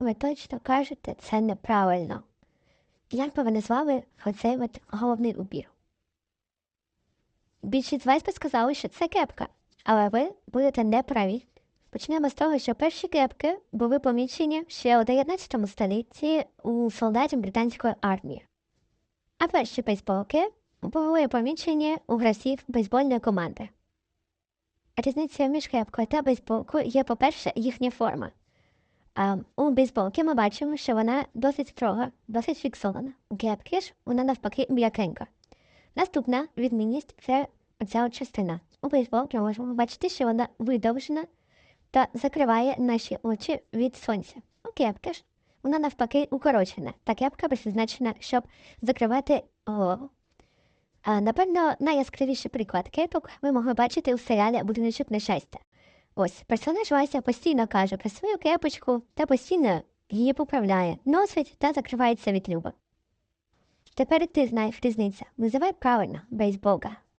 ви точно кажете, це неправильно. Як би ви назвали оцей от головний убір? Більшість вас би сказали, що це кепка, але ви будете неправі. Почнемо з того, що перші кепки були помічені ще у 19 столітті у солдатів британської армії. А перші бейсболки були помічені у гравців бейсбольної команди. Різниця між кепкою та бейсболкою є, по-перше, їхня форма. У бейсболки ми бачимо, що вона досить строга, досить фіксована. У кепки ж вона навпаки м'якенька. Наступна відмінність це оця частина. У бейсболки можемо бачити, що вона видовжена та закриває наші очі від сонця. У кепки ж вона навпаки укорочена. Та кепка призначена, щоб закривати голову. А, напевно, найяскравіший приклад кепок ви могли бачити у серіалі Будиночок нещастя. Ось персонаж Вася постійно каже про свою кепочку та постійно її поправляє, носить та закривається від люба. Тепер ти знаєш різницю. Називай правильно бейсболка.